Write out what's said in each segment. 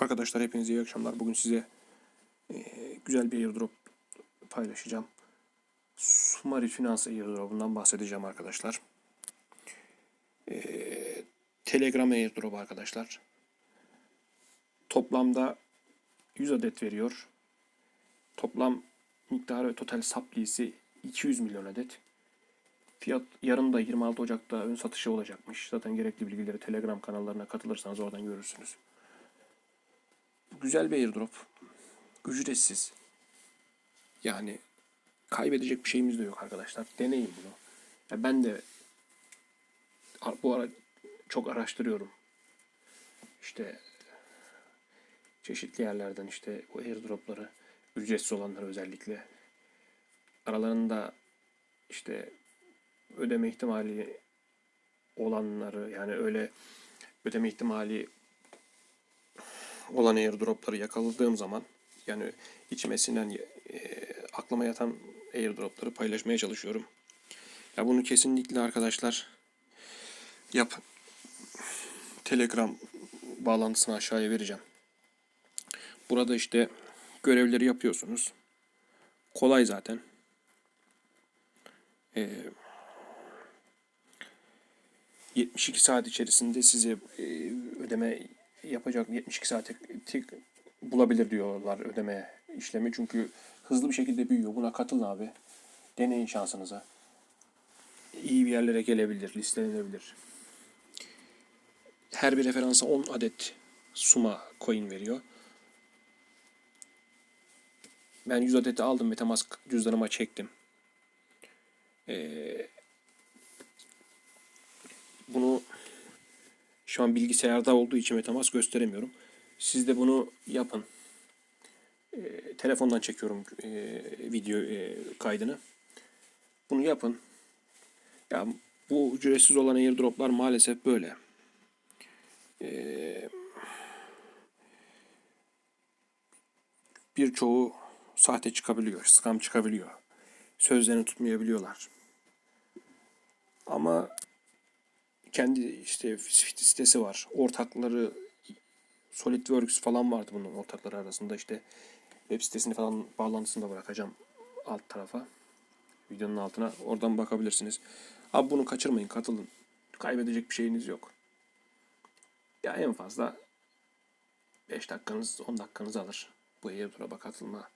Arkadaşlar hepinize iyi akşamlar. Bugün size e, güzel bir airdrop paylaşacağım. Sumari Finance airdrop'undan bahsedeceğim arkadaşlar. E, Telegram airdrop arkadaşlar. Toplamda 100 adet veriyor. Toplam miktarı ve total supply'si 200 milyon adet. Fiyat yarın da 26 Ocak'ta ön satışı olacakmış. Zaten gerekli bilgileri Telegram kanallarına katılırsanız oradan görürsünüz. Güzel bir airdrop. Ücretsiz. Yani kaybedecek bir şeyimiz de yok arkadaşlar. Deneyin bunu. Ya ben de bu ara çok araştırıyorum. İşte çeşitli yerlerden işte bu airdropları ücretsiz olanları özellikle aralarında işte ödeme ihtimali olanları yani öyle ödeme ihtimali olan airdropları yakaladığım zaman yani içmesinden e, aklıma yatan airdropları paylaşmaya çalışıyorum. Ya bunu kesinlikle arkadaşlar yapın. Telegram bağlantısını aşağıya vereceğim. Burada işte görevleri yapıyorsunuz. Kolay zaten. Ee, 72 saat içerisinde size e, ödeme yapacak 72 saate tek bulabilir diyorlar ödeme işlemi. Çünkü hızlı bir şekilde büyüyor. Buna katılın abi. Deneyin şansınıza. İyi bir yerlere gelebilir, listelenebilir. Her bir referansa 10 adet Suma coin veriyor. Ben 100 adeti aldım Metamask cüzdanıma çektim. Ee, bunu şu an bilgisayarda olduğu için Metamask gösteremiyorum. Siz de bunu yapın. E, telefondan çekiyorum e, video e, kaydını. Bunu yapın. Ya bu ücretsiz olan airdroplar maalesef böyle. E, birçoğu sahte çıkabiliyor, scam çıkabiliyor. Sözlerini tutmayabiliyorlar. Ama kendi işte sitesi var. Ortakları SolidWorks falan vardı bunun ortakları arasında. işte web sitesini falan bağlantısını da bırakacağım alt tarafa. Videonun altına. Oradan bakabilirsiniz. Abi bunu kaçırmayın. Katılın. Kaybedecek bir şeyiniz yok. Ya en fazla 5 dakikanız 10 dakikanız alır. Bu airdrop'a katılma.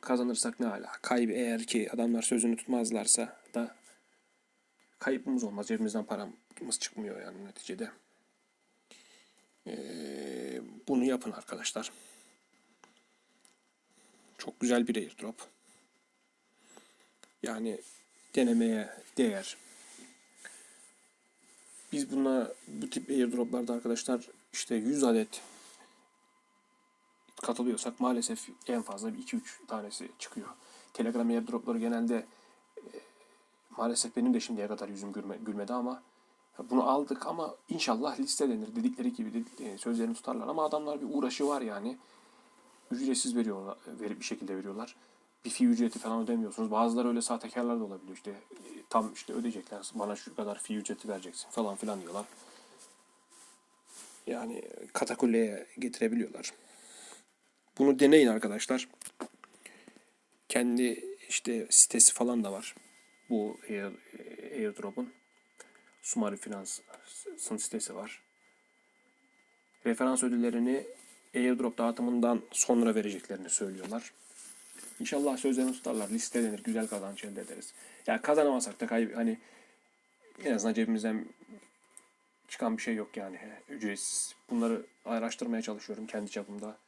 Kazanırsak ne hala. Kaybı eğer ki adamlar sözünü tutmazlarsa da kaybımız olmaz. Cebimizden paramız çıkmıyor yani neticede. Ee, bunu yapın arkadaşlar. Çok güzel bir airdrop. Yani denemeye değer. Biz buna bu tip airdroplarda arkadaşlar işte 100 adet katılıyorsak maalesef en fazla 2-3 tanesi çıkıyor. Telegram airdropları genelde maalesef benim de şimdiye kadar yüzüm gülme, gülmedi ama bunu aldık ama inşallah listelenir dedikleri gibi dedik, e, sözlerini tutarlar ama adamlar bir uğraşı var yani. Ücretsiz veriyorlar, verip bir şekilde veriyorlar. Bir fi ücreti falan ödemiyorsunuz. Bazıları öyle sahtekarlar da olabiliyor işte. e, Tam işte ödeyecekler. Bana şu kadar fi ücreti vereceksin falan filan diyorlar. Yani katakulleye getirebiliyorlar. Bunu deneyin arkadaşlar. Kendi işte sitesi falan da var. Bu Air, airdrop'un. Sumari Finans'ın sitesi var. Referans ödüllerini airdrop dağıtımından sonra vereceklerini söylüyorlar. İnşallah sözlerini tutarlar, listelenir, güzel kazanç elde ederiz. Yani kazanamasak da kayıp hani en azından cebimizden çıkan bir şey yok yani ücretsiz. Bunları araştırmaya çalışıyorum kendi çapımda.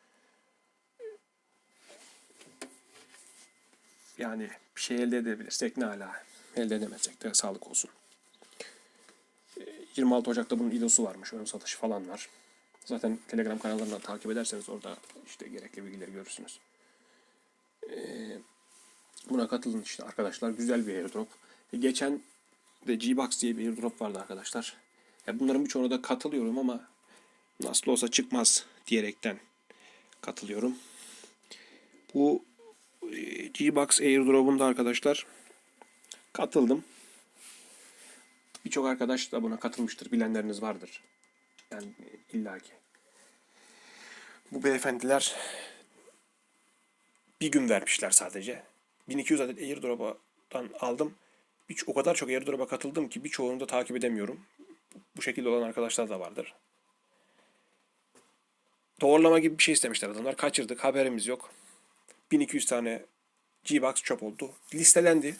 Yani bir şey elde edebilirsek ne ala. Elde edemezsek de sağlık olsun. 26 Ocak'ta bunun ilosu varmış. Ön satışı falan var. Zaten Telegram kanallarından takip ederseniz orada işte gerekli bilgileri görürsünüz. Ee, buna katılın işte arkadaşlar. Güzel bir airdrop. E, geçen de G-Box diye bir airdrop vardı arkadaşlar. Bunların birçoğuna da katılıyorum ama nasıl olsa çıkmaz diyerekten katılıyorum. Bu e, G-Box airdrop'unda arkadaşlar katıldım. Birçok arkadaş da buna katılmıştır. Bilenleriniz vardır. Yani illaki. Bu beyefendiler bir gün vermişler sadece. 1200 adet airdrop'tan aldım. Bir, o kadar çok airdrop'a katıldım ki birçoğunu da takip edemiyorum. Bu şekilde olan arkadaşlar da vardır. Doğrulama gibi bir şey istemişler adamlar. Kaçırdık. Haberimiz yok. 1200 tane G-Box çöp oldu. Listelendi.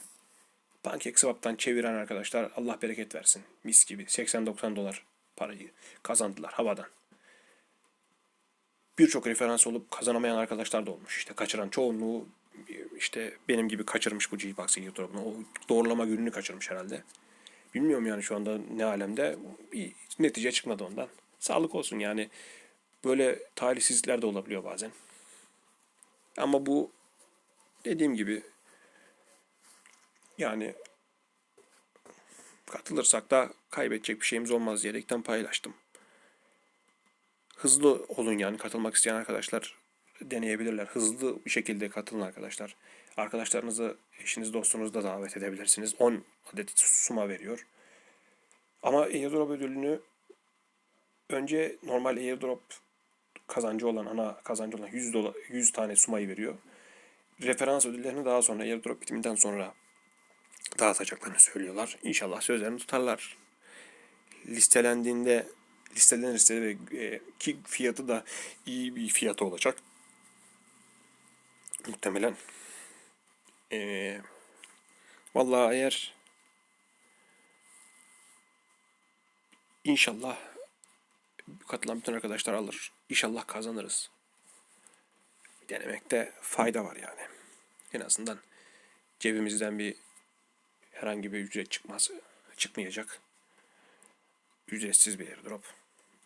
PancakeSwap'tan çeviren arkadaşlar Allah bereket versin. Mis gibi 80-90 dolar parayı kazandılar havadan. Birçok referans olup kazanamayan arkadaşlar da olmuş. İşte kaçıran çoğunluğu işte benim gibi kaçırmış bu G-Box airdrop'unu. O doğrulama gününü kaçırmış herhalde. Bilmiyorum yani şu anda ne alemde. Bir netice çıkmadı ondan. Sağlık olsun yani. Böyle talihsizlikler de olabiliyor bazen. Ama bu dediğim gibi yani katılırsak da kaybedecek bir şeyimiz olmaz diyerekten paylaştım. Hızlı olun yani katılmak isteyen arkadaşlar deneyebilirler. Hızlı bir şekilde katılın arkadaşlar. Arkadaşlarınızı, eşiniz, dostunuzu da davet edebilirsiniz. 10 adet suma veriyor. Ama airdrop ödülünü önce normal airdrop kazancı olan, ana kazancı olan 100, dolar, 100 tane sumayı veriyor. Referans ödüllerini daha sonra airdrop bitiminden sonra dağıtacaklarını söylüyorlar. İnşallah sözlerini tutarlar. Listelendiğinde listelenirse ve e, ki fiyatı da iyi bir fiyatı olacak. Muhtemelen. E, vallahi eğer inşallah katılan bütün arkadaşlar alır. İnşallah kazanırız. Denemekte fayda var yani. En azından cebimizden bir herhangi bir ücret çıkmaz, çıkmayacak. Ücretsiz bir airdrop.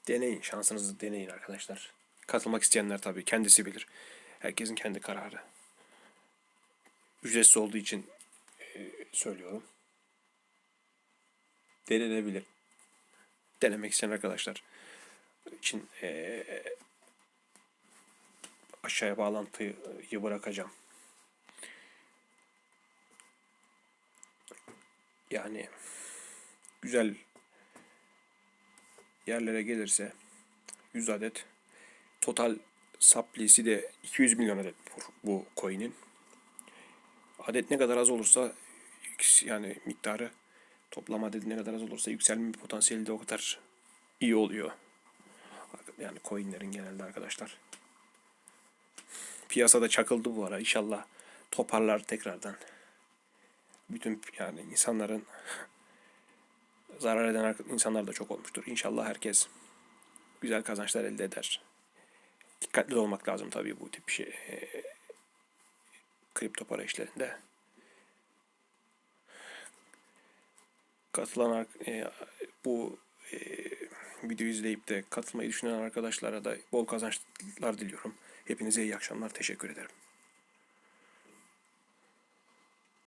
Deneyin, şansınızı deneyin arkadaşlar. Katılmak isteyenler tabii kendisi bilir. Herkesin kendi kararı. Ücretsiz olduğu için e, söylüyorum. Denenebilir. Denemek isteyen arkadaşlar için e, aşağıya bağlantıyı bırakacağım. Yani güzel yerlere gelirse 100 adet total saplisi de 200 milyon adet bu, coin'in. Adet ne kadar az olursa yani miktarı toplam adet ne kadar az olursa yükselme potansiyeli de o kadar iyi oluyor. Yani coinlerin genelde arkadaşlar. Piyasada çakıldı bu ara. İnşallah toparlar tekrardan. Bütün yani insanların zarar eden insanlar da çok olmuştur. İnşallah herkes güzel kazançlar elde eder. Dikkatli olmak lazım tabii bu tip şey e, kripto para işlerinde. Katılan e, bu e, videoyu izleyip de katılmayı düşünen arkadaşlara da bol kazançlar diliyorum. Hepinize iyi akşamlar. Teşekkür ederim.